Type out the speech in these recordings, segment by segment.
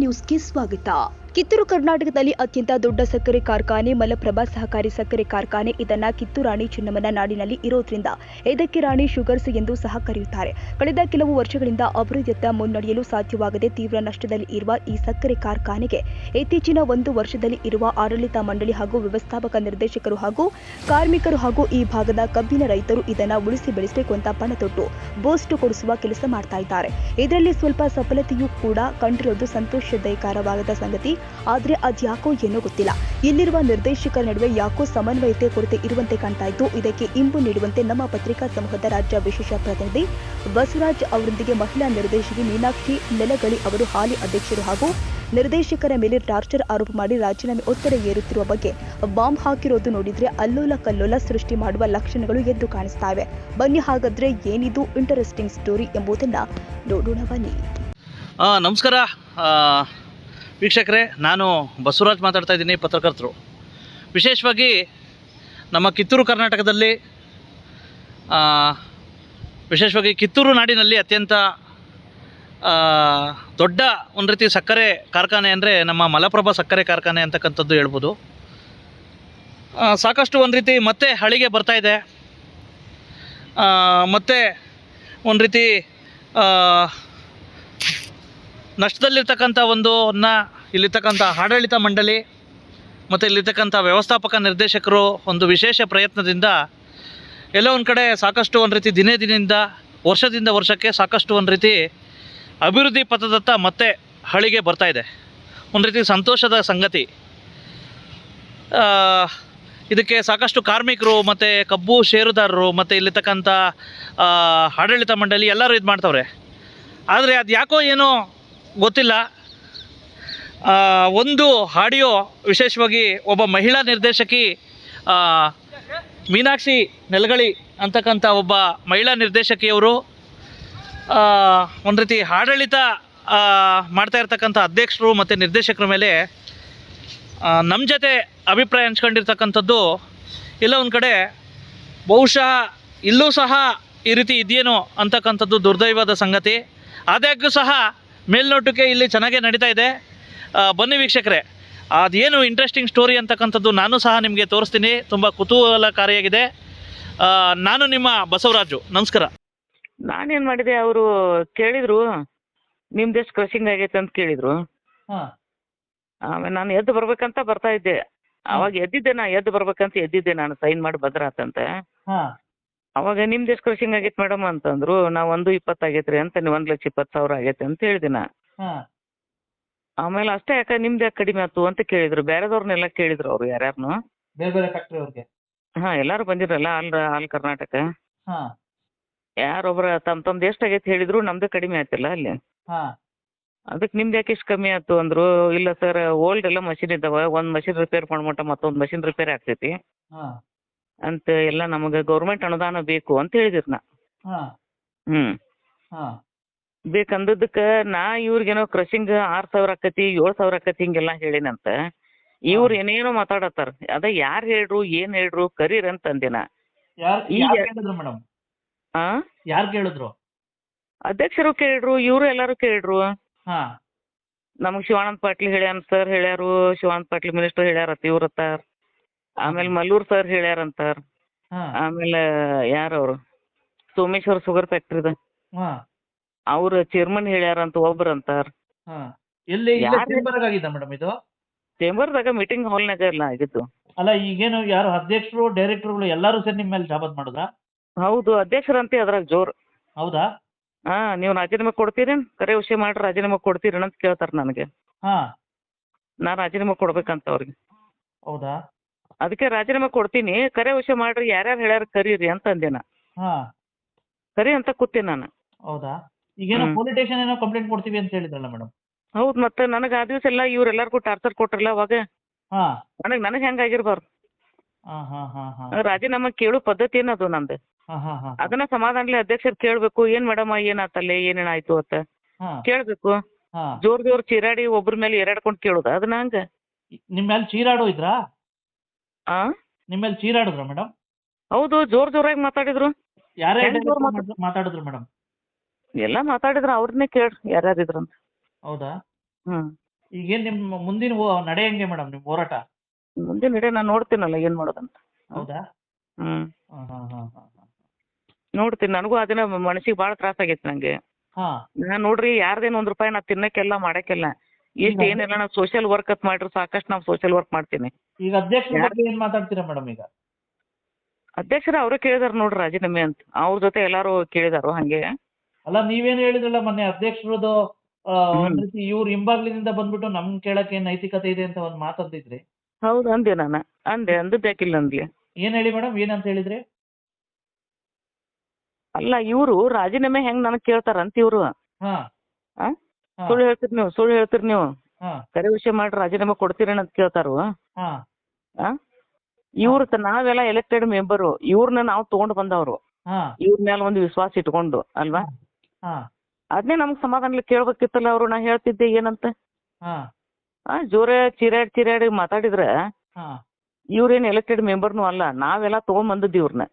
ನ್ಯೂಸ್ಗೆ ಸ್ವಾಗತ. ಕಿತ್ತೂರು ಕರ್ನಾಟಕದಲ್ಲಿ ಅತ್ಯಂತ ದೊಡ್ಡ ಸಕ್ಕರೆ ಕಾರ್ಖಾನೆ, ಮಲಪ್ರಭಾ ಸಹಕಾರಿ ಸಕ್ಕರೆ ಕಾರ್ಖಾನೆ ಇದನ್ನ ಕಿತ್ತೂರಾಣಿ ಚೆನ್ನಮ್ಮನ ನಾಡಿನಲ್ಲಿ ಇರೋದ್ರಿಂದ ಇದಕ್ಕೆ ರಾಣಿ ಶುಗರ್ಸ್ ಎಂದು ಸಹ ಕರೆಯುತ್ತಾರೆ. ಕಳೆದ ಕೆಲವು ವರ್ಷಗಳಿಂದ ಅಭಿವೃದ್ಧಿಯತ್ತ ಮುನ್ನಡೆಯಲು ಸಾಧ್ಯವಾಗದೆ ತೀವ್ರ ನಷ್ಟದಲ್ಲಿ ಇರುವ ಈ ಸಕ್ಕರೆ ಕಾರ್ಖಾನೆಗೆ ಇತ್ತೀಚಿನ ಒಂದು ವರ್ಷದಲ್ಲಿ ಇರುವ ಆಡಳಿತ ಮಂಡಳಿ ಹಾಗೂ ವ್ಯವಸ್ಥಾಪಕ ನಿರ್ದೇಶಕರು ಹಾಗೂ ಕಾರ್ಮಿಕರು ಹಾಗೂ ಈ ಭಾಗದ ಕಬ್ಬಿನ ರೈತರು ಇದನ್ನ ಉಳಿಸಿ ಬೆಳೆಸಬೇಕು ಅಂತ ಪಣ ತೊಟ್ಟು ಬೋಸ್ಟ್ ಕೊಡಿಸುವ ಕೆಲಸ ಮಾಡ್ತಾ ಇದ್ದಾರೆ. ಇದರಲ್ಲಿ ಸ್ವಲ್ಪ ಸಫಲತೆಯೂ ಕೂಡ ಕಂಡಿರೋದು ಸಂತೋಷದಾಯಕರವಾದ ಸಂಗತಿ. ಆದ್ರೆ ಅದ್ಯಾಕೋ ಏನೋ ಗೊತ್ತಿಲ್ಲ. ಇಲ್ಲಿರುವ ನಿರ್ದೇಶಕರ ನಡುವೆ ಯಾಕೋ ಸಮನ್ವಯತೆ ಕೊರತೆ ಇರುವಂತೆ ಕಾಣ್ತಾ ಇದ್ದು ಇದಕ್ಕೆ ಇಂಬು ನೀಡುವಂತೆ ನಮ್ಮ ಪತ್ರಿಕಾ ಸಮೂಹದ ರಾಜ್ಯ ವಿಶೇಷ ಪ್ರತಿನಿಧಿ ಬಸವರಾಜ್ ಅವರೊಂದಿಗೆ ಮಹಿಳಾ ನಿರ್ದೇಶಕಿ ಮೀನಾಕ್ಷಿ ನೆಲಗಳಿ ಅವರು ಹಾಲಿ ಅಧ್ಯಕ್ಷರು ಹಾಗೂ ನಿರ್ದೇಶಕರ ಮೇಲೆ ಟಾರ್ಚರ್ ಆರೋಪ ಮಾಡಿ ರಾಜೀನಾಮೆ ಒತ್ತಡ ಏರುತ್ತಿರುವ ಬಗ್ಗೆ ಬಾಂಬ್ ಹಾಕಿರೋದು ನೋಡಿದ್ರೆ ಅಲ್ಲೋಲ ಕಲ್ಲೋಲ ಸೃಷ್ಟಿ ಮಾಡುವ ಲಕ್ಷಣಗಳು ಎದ್ದು ಕಾಣಿಸ್ತಾ ಇವೆ ಬನ್ನಿ ಹಾಗಾದ್ರೆ ಏನಿದು ಇಂಟರೆಸ್ಟಿಂಗ್ ಸ್ಟೋರಿ ಎಂಬುದನ್ನ ನೋಡೋಣ ಬನ್ನಿ. ನಮಸ್ಕಾರ. ವೀಕ್ಷಕರೇ, ನಾನು ಬಸವರಾಜ್ ಮಾತಾಡ್ತಾ ಇದ್ದೀನಿ, ಪತ್ರಕರ್ತರು. ವಿಶೇಷವಾಗಿ ನಮ್ಮ ಕಿತ್ತೂರು ಕರ್ನಾಟಕದಲ್ಲಿ ವಿಶೇಷವಾಗಿ ಕಿತ್ತೂರು ನಾಡಿನಲ್ಲಿ ಅತ್ಯಂತ ದೊಡ್ಡ ಒಂದು ರೀತಿ ಸಕ್ಕರೆ ಕಾರ್ಖಾನೆ ಅಂದರೆ ನಮ್ಮ ಮಲಪ್ರಭಾ ಸಕ್ಕರೆ ಕಾರ್ಖಾನೆ ಅಂತಕ್ಕಂಥದ್ದು ಹೇಳ್ಬೋದು. ಸಾಕಷ್ಟು ಒಂದು ರೀತಿ ಮತ್ತೆ ಹಳಿಗೆ ಬರ್ತಾ ಇದೆ. ಮತ್ತೆ ಒಂದು ರೀತಿ ನಷ್ಟದಲ್ಲಿರ್ತಕ್ಕಂಥ ಒಂದು ಅನ್ನ ಇಲ್ಲಿರ್ತಕ್ಕಂಥ ಆಡಳಿತ ಮಂಡಳಿ ಮತ್ತು ಇಲ್ಲಿರ್ತಕ್ಕಂಥ ವ್ಯವಸ್ಥಾಪಕ ನಿರ್ದೇಶಕರು ಒಂದು ವಿಶೇಷ ಪ್ರಯತ್ನದಿಂದ ಎಲ್ಲ ಒಂದು ಕಡೆ ಸಾಕಷ್ಟು ಒಂದು ರೀತಿ ದಿನೇ ದಿನದಿಂದ, ವರ್ಷದಿಂದ ವರ್ಷಕ್ಕೆ ಸಾಕಷ್ಟು ಒಂದು ರೀತಿ ಅಭಿವೃದ್ಧಿ ಪಥದತ್ತ ಮತ್ತೆ ಹಳಿಗೆ ಬರ್ತಾ ಇದೆ. ಒಂದು ರೀತಿ ಸಂತೋಷದ ಸಂಗತಿ. ಇದಕ್ಕೆ ಸಾಕಷ್ಟು ಕಾರ್ಮಿಕರು ಮತ್ತು ಕಬ್ಬು ಷೇರುದಾರರು ಮತ್ತು ಇಲ್ಲಿರ್ತಕ್ಕಂಥ ಆಡಳಿತ ಮಂಡಳಿ ಎಲ್ಲರೂ ಇದು ಮಾಡ್ತವ್ರೆ. ಆದರೆ ಅದು ಯಾಕೋ ಏನೋ ಗೊತ್ತಿಲ್ಲ. ಒಂದು ಆಡಿಯೋ ವಿಶೇಷವಾಗಿ ಒಬ್ಬ ಮಹಿಳಾ ನಿರ್ದೇಶಕಿ ಮೀನಾಕ್ಷಿ ನೆಲಗಳಿ ಅಂತಕ್ಕಂಥ ಒಬ್ಬ ಮಹಿಳಾ ನಿರ್ದೇಶಕಿಯವರು ಒಂದು ರೀತಿ ಆಡಳಿತ ಮಾಡ್ತಾ ಇರ್ತಕ್ಕಂಥ ಅಧ್ಯಕ್ಷರು ಮತ್ತು ನಿರ್ದೇಶಕರ ಮೇಲೆ ನಮ್ಮ ಜೊತೆ ಅಭಿಪ್ರಾಯ ಹಂಚ್ಕೊಂಡಿರ್ತಕ್ಕಂಥದ್ದು ಇಲ್ಲ, ಒಂದು ಕಡೆ ಬಹುಶಃ ಇಲ್ಲೂ ಸಹ ಈ ರೀತಿ ಇದೆಯೇನೋ ಅಂತಕ್ಕಂಥದ್ದು ದುರ್ದೈವದ ಸಂಗತಿ. ಆದಾಗ್ಯೂ ಸಹ ಮೇಲ್ನೋಟಕ್ಕೆ ಇಲ್ಲಿ ಚೆನ್ನಾಗೇ ನಡೀತಾ ಇದೆ. ಬನ್ನಿ ವೀಕ್ಷಕರೇ ಅದೇನು ಇಂಟ್ರೆಸ್ಟಿಂಗ್ ಸ್ಟೋರಿ ಅಂತಕ್ಕಂಥದ್ದು ನಾನು ಸಹ ನಿಮಗೆ ತೋರಿಸ್ತೀನಿ. ತುಂಬ ಕುತೂಹಲಕಾರಿಯಾಗಿದೆ. ನಾನು ನಿಮ್ಮ ಬಸವರಾಜು ನಮಸ್ಕಾರ. ನಾನೇನು ಮಾಡಿದೆ ಅವರು ಕೇಳಿದ್ರು ನಿಮ್ದೆಷ್ಟು ಕ್ರಶಿಂಗ್ ಆಗೈತೆ ಅಂತ ಕೇಳಿದ್ರು. ಹಾಂ. ಆಮೇಲೆ ನಾನು ಎದ್ದು ಬರ್ಬೇಕಂತ ಬರ್ತಾ ಇದ್ದೆ. ಅವಾಗ ಎದ್ದಿದ್ದೆ ನಾ ಎದ್ದು ಬರ್ಬೇಕಂತ ಎದ್ದಿದ್ದೆ ನಾನು ಸೈನ್ ಮಾಡಿ ಬದ್ರಾತಂತ ಹಾಂ. ಅವಾಗ ನಿಮ್ದು ಎಷ್ಟು ಕ್ರಶಿಂಗ್ ಆಗೈತೆ ಮೇಡಮ್ ಅಂತಂದ್ರು ನಾ ಒಂದು ಇಪ್ಪತ್ತು ಆಗೈತ್ರಿ ಅಂತ ನೀವು ಒಂದು ಲಕ್ಷ ಇಪ್ಪತ್ತು ಸಾವಿರ ಆಗೈತೆ ಅಂತ ಹೇಳಿದೆ ನಾ ಹಾಂ. ಆಮೇಲೆ ಅಷ್ಟೇ ಯಾಕೆ ನಿಮ್ದು ಯಾಕೆ ಕಡಿಮೆ ಆಯ್ತು ಅಂತ ಕೇಳಿದ್ರು. ಬೇರೆದವ್ರನ್ನೆಲ್ಲ ಕೇಳಿದ್ರು ಅವ್ರು ಯಾರ್ಯಾರನು. ಬೇರೆ ಬೇರೆ ಫ್ಯಾಕ್ಟ್ರಿ ಅವ್ರಿಗೆ? ಹಾಂ ಎಲ್ಲರೂ ಬಂದಿರಲ್ಲ ಆಲ್ ಆಲ್ ಕರ್ನಾಟಕ. ಹಾಂ. ಯಾರೊಬ್ರ ತಮ್ಮ ತಮ್ದು ಎಷ್ಟು ಆಗೈತೆ ಹೇಳಿದ್ರು ನಮ್ದು ಕಡಿಮೆ ಆಯ್ತಿಲ್ಲ ಅಲ್ಲಿ. ಹಾಂ. ಅದಕ್ಕೆ ನಿಮ್ದು ಯಾಕೆ ಇಷ್ಟು ಕಮ್ಮಿ ಆಯ್ತು ಅಂದ್ರು ಇಲ್ಲ ಸರ್ ಓಲ್ಡ್ ಎಲ್ಲ ಮಷಿನ್ ಇದ್ದಾವೆ ಒಂದು ಮಷಿನ್ ರಿಪೇರ್ ಮಾಡ್ಮಟ ಮತ್ತೊಂದು ಮಷಿನ್ ರಿಪೇರ್ ಆಗ್ತೈತಿ. ಹಾಂ. ಅಂತ ಎಲ್ಲ ನಮಗೆ ಗೌರ್ಮೆಂಟ್ ಅನುದಾನ ಬೇಕು ಅಂತ ಹೇಳಿದಿರ್ ನಾ. ಹ್ಮ್. ಬೇಕಂದದಕ್ಕೆ ನಾ ಇವ್ರಿಗೇನೋ ಕ್ರಶಿಂಗ್ ಆರ್ ಸಾವಿರ ಆಕತಿ ಏಳ್ ಸಾವಿರ ಆಕತಿ ಹಿಂಗೆಲ್ಲ ಹೇಳಿನಂತ ಇವ್ರು ಏನೇನೋ ಮಾತಾಡತ್ತಾರ. ಅದ ಯಾರ್ ಹೇಳ್ರು ಏನ್ ಹೇಳ್ರು ಕರೀರ್ ಅಂತ ಅಂದೆ ನಾ. ಯಾರು ಕೇಳಿದ್ರು ಕೇಳಿದ್ರು? ಅಧ್ಯಕ್ಷರು ಕೇಳ್ರು ಇವ್ರು ಎಲ್ಲಾರು ಕೇಳ್ರು. ಹಾಂ. ನಮಗೆ ಶಿವಾನಂದ ಪಾಟೀಲ್ ಹೇಳ್ಯಾನ ಸರ್ ಹೇಳ್ಯಾರು ಶಿವಾನಂದ ಪಾಟೀಲ್ ಮಿನಿಸ್ಟರ್ ಹೇಳ್ಯಾರ ಇವ್ರ ಅತ್ತಾರ. ಆಮೇಲೆ ಮಲ್ಲೂರ್ ಸರ್ ಹೇಳ್ಯಾರಂತ ಆಮೇಲೆ ಯಾರವ್ರು ಸೋಮೇಶ್ವರ್ ಶುಗರ್ ಫ್ಯಾಕ್ಟ್ರಿದ ಅವ್ರ ಚೇರ್ಮನ್ ಹೇಳ್ಯಾರಂತ ಒಬ್ರಂತ ಅಂತಾರ ಹಾಂ. ಎಲ್ಲಿ ಇಲ್ಲಿ ಯಾರು- ಚೇಂಬರ್ಗ್ ಆಗಿದೆ ಮೇಡಮ್ ಇದು? ಚೇಂಬರ್ದಾಗ ಮೀಟಿಂಗ್ ಹಾಲ್ನಾಗ ಎಲ್ಲ ಆಗಿತ್ತು ಅಲ್ಲ ಈಗೇನು ಯಾರು ಅಧ್ಯಕ್ಷರು ಡೈರೆಕ್ಟರ್ಗಳು ಎಲ್ಲರೂ ಸೇರಿ ನಿಮ್ಮ ಮೇಲೆ ಜಾಬತ್ ಮಾಡುದ ಹೌದು ಅಧ್ಯಕ್ಷರಂತೆ ಅದ್ರಾಗ ಜೋರ್. ಹೌದಾ? ಹಾ ನೀವು ರಾಜೀನಾಮೆ ಕೊಡ್ತೀರೇನ್? ಕರೆ ವಿಷಯ ಮಾಡಿ ರಾಜೀನಾಮೆ ಕೊಡ್ತೀರೇನ್ ಅಂತ ಕೇಳ್ತಾರ ನನಗೆ. ಹಾ. ನಾ ರಾಜೀನಾಮೆ ಕೊಡ್ಬೇಕಂತ ಅವ್ರಿಗೆ. ಹೌದಾ? ಅದಕ್ಕೆ ರಾಜೀನಾಮೆ ಕೊಡ್ತೀನಿ. ಕರೆ ವಿಷಯ ಮಾಡ್ರಿ ಯಾರ್ಯಾರು ಹೇಳ್ಯಾರ ಕರೀರಿ ಅಂತ ಅಂದೆ ನಾ ಹಾ. ಕರಿ ಅಂತ ಕೂತೆ ನಾನು. ಹೌದಾ? ಈಗೇನೋ ಹ್ಮ್. ಪೊಲೀಸ್ ಸ್ಟೇಷನ್ ಏನೋ ಕಂಪ್ಲೇಂಟ್ ಕೊಡ್ತೀವಿ ಅಂತ ಹೇಳಿದ್ರಲ್ಲ ಮೇಡಮ್ ಹೌದು ಮತ್ತೆ ನನಗೆ ಆ ದಿವಸ ಎಲ್ಲ ಇವ್ರೆಲ್ಲರಿಗೂ ಟಾರ್ಚರ್ ಕೊಟ್ರಲ್ಲ ಅವಾಗ? ನನಗ ನನಗೆ ನನಗೆ ಹೆಂಗಾಗಿರ್ಬಾರ್ದು ಹಾಂ ಹಾಂ ಹಾಂ ಹಾಂ. ರಾಜೀನಾಮೆ ಕೇಳು ಪದ್ಧತಿ ಏನದು ನಂದು? ಹಾಂ ಹಾಂ ಹಾಂ ಅದನ್ನ ಸಮಾಧಾನಲಿ ಅಧ್ಯಕ್ಷರು ಕೇಳ್ಬೇಕು ಏನ್ ಮೇಡಮ್ ಏನಾತಲ್ಲೇ ಏನೇನಾಯ್ತು ಅಂತ. ಹಾ. ಕೇಳ್ಬೇಕು. ಹಾ. ಜೋರ್ ಜೋರ್ ಚೀರಾಡಿ ಒಬ್ರ ಮೇಲೆ ಏರಾಡ್ಕೊಂಡು ಕೇಳುದ? ಅದನ್ನ ಹಂಗ? ನಿಮ್ಮ ಮೇಲೆ ಚೀರಾಡೋ ಇದ್ರಾ? ಆ? ನಿಮ್ಮ ಮೇಡಂ ಚೀರಾಡಿದ್ರ ಮೇಡಮ್ ಹೌದು ಜೋರ್ ಜೋರಾಗಿ ಮಾತಾಡಿದ್ರು. ಯಾರೇ ಹೆಂಗ್ ಜೋರ್ ಮಾತಾಡಿದ್ರು ಮೇಡಮ್ ಎಲ್ಲ ಮಾತಾಡಿದ್ರು ಅವ್ರನ್ನೇ ಕೇಳ್ರಿ ಯಾರ್ಯಾರಿದ್ರು ಅಂತ. ಹೌದಾ? ಹ್ಮ್. ಈಗೇನ್ ನಿಮ್ಮ ಮುಂದಿನ ಹೋ- ನಡೆ ಹೆಂಗೆ ಮೇಡಮ್ ನಿಮ್ ಹೋರಾಟ? ಮುಂದಿನ ನಡೆ ನಾನು ನೋಡ್ತೀನಲ್ಲ ಏನ್ ಮಾಡೋದಂತ. ಹೌದಾ? ಹ್ಮ್. ಹಾ ಹಾ ಹಾ ಹಾ ನೋಡ್ತೀನಿ ನನಗೂ ಅದನ್ನ ಮನಸ್ಸಿಗೆ ಭಾಳ ತ್ರಾಸ ಆಗೈತಿ ನಂಗೆ. ಹಾ. ನಾನ್ ನೋಡ್ರಿ ಯಾರ್ದೇನ್ ಒಂದ್ ರೂಪಾಯಿ ನಾ ತಿನ್ನಕ್ಕೆಲ್ಲ ಮಾಡಕ್ಕೆಲ್ಲ ಈಗ- ಏನಿಲ್ಲ ನಾವು ಸೋಷಿಯಲ್ ವರ್ಕ್ ಅಂತ ಮಾಡ್ರಿ ಸಾಕಷ್ಟು ನಾವು ಸೋಷಿಯಲ್ ವರ್ಕ್ ಮಾಡ್ತೀನಿ. ಈಗ ಅಧ್ಯಕ್ಷರ ಬಗ್ಗೆ ಏನ್ ಮಾತಾಡ್ತೀರಾ ಮೇಡಮ್ ಈಗ? ಅಧ್ಯಕ್ಷರ ಅವರು ಕೇಳಿದಾರ ನೋಡ್ರಿ ರಾಜೀನಾಮೆ ಅಂತ. ಅವ್ರ ಜೊತೆ ಎಲ್ಲಾರು ಕೇಳಿದಾರು ಹಂಗೆ. ಅಲ್ಲ ನೀವೇನ್ ಹೇಳಿದ್ರಲ್ಲ ಮೊನ್ನೆ ಅಧ್ಯಕ್ಷರದು ಒಂದ್. ರೀತಿ ಇವ್ರ ಹಿಂಬಾಗ್ಲಿನಿಂದ ಬಂದ್ಬಿಟ್ಟು ನಮ್ ಕೇಳಕ್ಕೆ ಏನ್ ನೈತಿಕತೆ ಇದೆ ಅಂತ ಒಂದ್ ಮಾತಂದಿದ್ರಿ ಹೌದು ಅಂದೆ ನಾನು. ಅಂದೆ ಅಂದದ್ದು ಯಾಕಿಲ್ಲ ಅಂದ್ಲಿ. ಏನ್ ಹೇಳಿ ಮೇಡಮ್ ಏನಂತ ಹೇಳಿದ್ರಿ? ಅಲ್ಲ ಇವ್ರು ರಾಜೀನಾಮೆ ಹೆಂಗ್ ನನಗ್ ಕೇಳ್ತಾರಂತ ಇವ್ರು? ಹಾ. ಸುಳ್ಳು ಹೇಳ್ತೀರಿ ನೀವು ಸುಳ್ಳು ಹೇಳ್ತೀರಿ ನೀವು. ಕರೆ ವಿಷಯ ಮಾಡಿ ರಾಜೀನಾಮೆ ಕೊಡ್ತೀರೇನ ಅಂತ ಕೇಳ್ತಾರು ಇವ್ರ ನಾವೆಲ್ಲ ಎಲೆಕ್ಟೆಡ್ ಮೆಂಬರು ಇವ್ರನ್ನ ನಾವು ತಗೊಂಡ್ ಬಂದವ್ರು. ಇವ್ರ ಮೇಲೆ ಒಂದು ವಿಶ್ವಾಸ ಇಟ್ಕೊಂಡು ಅಲ್ವಾ? ಅದನ್ನೇ ನಮ್ಗ್ ಸಮಾಧಾನ ಕೇಳ್ಬೇಕಿತ್ತಲ್ಲ ಅವ್ರು ನಾ ಹೇಳ್ತಿದ್ದೆ ಏನಂತ? ಜೋರ ಚಿರಾಡಿ ಚಿರಾಡಿ ಮಾತಾಡಿದ್ರ ಇವ್ರೇನು ಎಲೆಕ್ಟೆಡ್ ಮೆಂಬರ್ನು ಅಲ್ಲ ನಾವೆಲ್ಲ ತಗೊಂಡ್ ಬಂದದ್ದು ಇವ್ರನ್ನ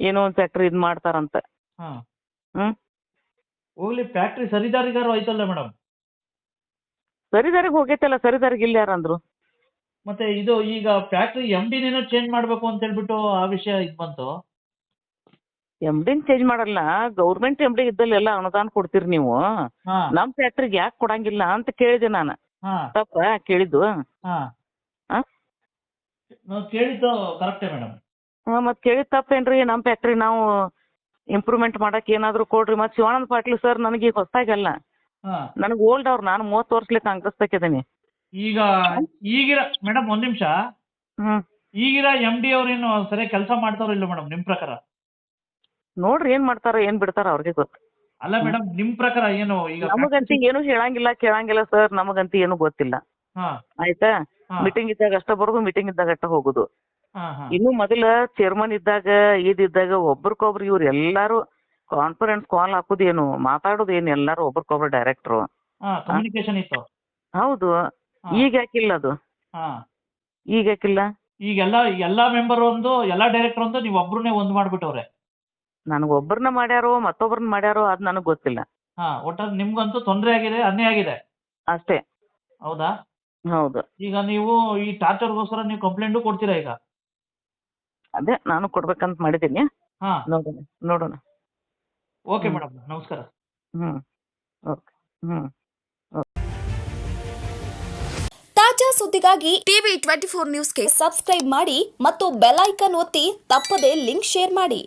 ಏನೋ ಒಂದ್ ಫ್ಯಾಕ್ಟ್ರಿ ಇದ್ ಮಾಡ್ತಾರಂತ. ಹ್ಮ್? ಹೋಗ್ಲಿ ಫ್ಯಾಕ್ಟ್ರಿ ಸರಿದಾರಿಗಾರು ಆಯ್ತಲ್ಲ ಮೇಡಮ್. ಸರಿದಾರಿಗೆ ಹೋಗೈತಲ್ಲ ಸರಿದಾರಿಗೆ ಇಲ್ಲ ಯಾರಂದ್ರು? ಮತ್ತೆ ಇದು ಈಗ ಫ್ಯಾಕ್ಟ್ರಿ ಎಂ ಡಿನೇನೋ ಚೇಂಜ್ ಮಾಡ್ಬೇಕು ಅಂತ ಹೇಳ್ಬಿಟ್ಟು ಆ ವಿಷಯ ಇದ್ ಬಂತು. ಎಂ ಡಿನ್ ಚೇಂಜ್ ಮಾಡಲ್ಲ ಗೌರ್ಮೆಂಟ್ ಎಂ ಡಿ ಇದ್ದಲ್ಲೆಲ್ಲ ಅನುದಾನ ಕೊಡ್ತೀರಿ ನೀವು. ಹಾ. ನಮ್ ಫ್ಯಾಕ್ಟ್ರಿಗೆ ಯಾಕೆ ಕೊಡಂಗಿಲ್ಲ ಅಂತ ಕೇಳಿದೆ ನಾನು. ಹಾ. ತಪ್ಪ ಕೇಳಿದ್ದು? ಹಾ. ಆ? ನಾವು ಕೇಳಿದ್ದು ಕರೆಕ್ಟೇ ಮೇಡಮ್. ಕೇಳಿದ ಕೇಳಿದ್ ತಪ್ಪೇನ್ರಿ ನಮ್ ಫ್ಯಾಕ್ಟ್ರಿ ನಾವು ಇಂಪ್ರೂವ್ಮೆಂಟ್ ಮಾಡಕ್ ಏನಾದ್ರು ಕೊಡ್ರಿ. ಮತ್ ಶಿವಾನಂದ ಪಾಟೀಲ್ ಸರ್ ನನಗೆ ಈಗ ಹೊಸ್ದಾಗಲ್ಲ. ನನಗೆ ಓಲ್ಡ್ ಅವ್ರು ನಾನು ಮೂವತ್ತು ವರ್ಷಲಿ ಕಾಂಗ್ರೆಸ್ ತಕ್ಕಿದ್ದೀನಿ ಈಗ ಈಗಿರ ಮೇಡಮ್ ಒಂದ್ ನಿಮಿಷ. ಹ್ಮ್. ಈಗಿರ ಎಂ ಡಿ ಅವ್ರೇನು ಸರಿಯಾಗಿ ಕೆಲಸ ಮಾಡ್ತಾರೋ ಇಲ್ಲ ಮೇಡಮ್ ನಿಮ್ ಪ್ರಕಾರ? ನೋಡ್ರಿ ಏನ್ ಮಾಡ್ತಾರ ಏನ್ ಬಿಡ್ತಾರ ಅವ್ರಿಗೆ ಗೊತ್ತು. ಅಲ್ಲ ಮೇಡಮ್ ನಿಮ್ ಪ್ರಕಾರ ಏನು ಈಗ ನಮಗಂತ ಏನು ಹೇಳಂಗಿಲ್ಲ ಕೇಳಂಗಿಲ್ಲ ಸರ್ ನಮಗಂತ ಏನು ಗೊತ್ತಿಲ್ಲ. ಹಾ. ಆಯ್ತಾ? ಮೀಟಿಂಗ್ ಇದ್ದಾಗ ಅಷ್ಟ ಬರೋದು ಮೀಟಿಂಗ್ ಇದ್ದಾಗ ಅಷ್ಟ ಹೋಗುದು. ಇನ್ನು ಮೊದಲ ಚೇರ್ಮನ್ ಇದ್ದಾಗ ಇದ್ದಾಗ ಒಬ್ರಿಗೊಬ್ರು ಇವ್ರು ಎಲ್ಲಾರು ಕಾನ್ಫರೆನ್ಸ್ ಕಾಲ್ ಹಾಕುದೇನು ಮಾತಾಡೋದೇನು ಎಲ್ಲಾರು ಒಬ್ರಿಗೊಬ್ರು ಡೈರೆಕ್ಟ್ರು ಕಮ್ಯುನಿಕೇಶನ್ ಇತ್ತು. ಹೌದು. ಈಗ ಯಾಕಿಲ್ಲ ಅದು? ಈಗ ಯಾಕಿಲ್ಲ? ಈಗೆಲ್ಲ ಎಲ್ಲಾ ಮೆಂಬರ್ ಒಂದು ಎಲ್ಲಾ ಡೈರೆಕ್ಟರ್ ಒಂದು ನೀವು ಒಬ್ರನ್ನೇ ಒಂದ್ ಮಾಡ್ಬಿಟ್ಟವ್ರೆ. ನನಗೆ ಒಬ್ಬರನ್ನ ಮಾಡ್ಯಾರೋ ಮತ್ತೊಬ್ಬರನ್ನ ಮಾಡ್ಯಾರೋ ಅದು ನನಗ್ ಗೊತ್ತಿಲ್ಲ. ಹಾ ಒಟ್ಟಾರೆ ನಿಮ್ಗಂತೂ ತೊಂದರೆ ಆಗಿದೆ ಅನ್ಯಾಯ ಆಗಿದೆ. ಅಷ್ಟೇ. ಹೌದಾ? ಹೌದು. ಈಗ ನೀವು ಈ ಟಾರ್ಚರ್ಗೋಸ್ಕರ ನೀವು ಕಂಪ್ಲೇಂಟು ಕೊಡ್ತೀರಾ ಈಗ? ಅದೇ ನಾನು ಕೊಡ್ಬೇಕಂತ ಮಾಡಿದ್ದೀನಿ. ಹಾ. ನೋಡೋಣ ನೋಡೋಣ. ಓಕೆ. ಮೇಡಮ್ ನಮಸ್ಕಾರ. ಹ್ಞೂ ಓಕೆ ಹ್ಮ್. ತಾಜಾ ಸುದ್ದಿಗಾಗಿ ಟಿವಿ ಟ್ವೆಂಟಿ ಫೋರ್ ನ್ಯೂಸ್ಗೆ ಸಬ್ಸ್ಕ್ರೈಬ್ ಮಾಡಿ ಮತ್ತು ಬೆಲ್ ಐಕನ್ ಒತ್ತಿ ತಪ್ಪದೆ ಲಿಂಕ್ ಶೇರ್ ಮಾಡಿ.